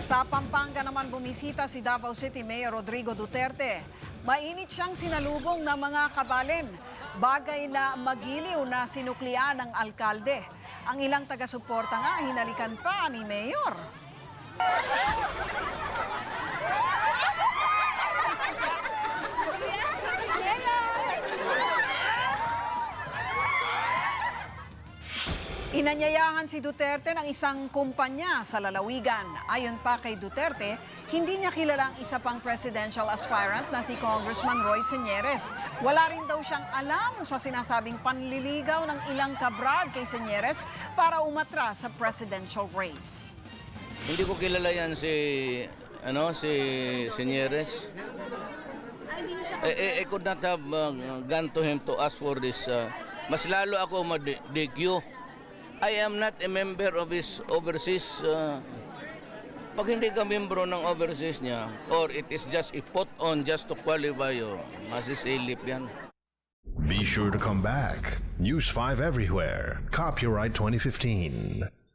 Sa Pampanga naman bumisita si Davao City Mayor Rodrigo Duterte. Mainit siyang sinalubong ng mga kabalen. Bagay na magiliw na sinuklian ng alkalde. Ang ilang taga-suporta nga hinalikan pa ni Mayor. Inanyayahan si Duterte ng isang kumpanya sa lalawigan. Ayon pa kay Duterte, hindi niya kilala ang isa pang presidential aspirant na si Congressman Roy Señeres. Wala rin daw siyang alam sa sinasabing panliligaw ng ilang kabrad kay Señeres para umatras sa presidential race. Hindi ko kilala yan si ano si Senyeres. I, I, I could not have uh, gone to him to ask for this. uh, mas lalo ako ma-DQ. I am not a member of his overseas. Uh, pag hindi ka membro ng overseas niya, or it is just a put on just to qualify, oh, masisilip yan. Be sure to come back. News 5 everywhere. Copyright 2015.